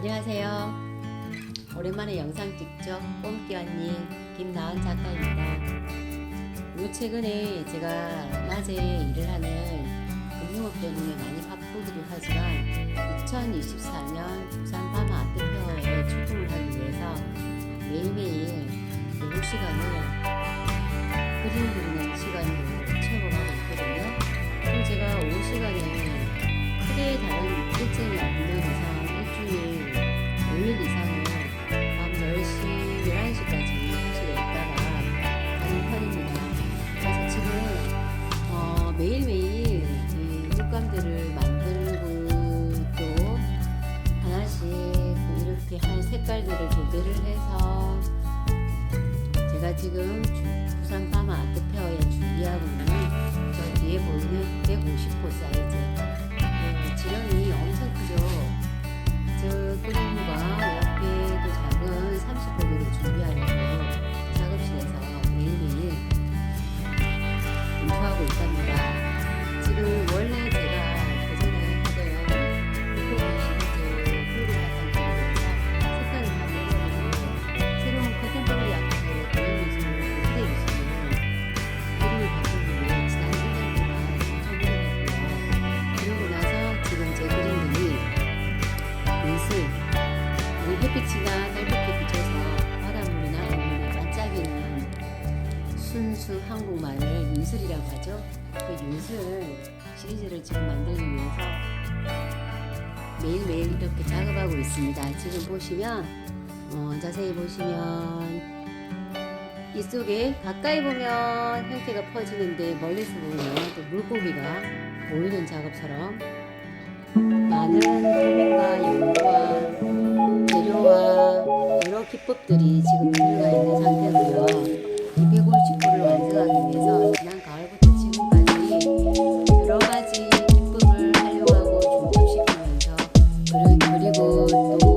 안녕하세요. 오랜만에 영상 찍죠. 꼼끼언니 김나은 작가입니다. 요 최근에 제가 낮에 일을 하는 금융업 때문에 많이 바쁘기도 하지만 2024년 부산 바마 아트페어에 출품을 하기 위해서 매일매일 오후 시간을 그림 그리는 시간으로 채워가고 있거든요. 그럼 제가 오후 시간에 크게 다른 색깔들을 조제를 해서 제가 지금 주- 부산 파마 아트 페어에 준비하고 있는 저 뒤에 보이는 150호 사이즈 순수 한국말을 윤슬이라고 하죠. 그 윤슬 시리즈를 지금 만들기 위해서 매일매일 이렇게 작업하고 있습니다. 지금 보시면 어, 자세히 보시면 이 속에 가까이 보면 형태가 퍼지는데 멀리서 보면 또 물고기가 보이는 작업처럼 많은 고민과 연구와 재료와 여러 기법들이 지금 들어가 Hollywood.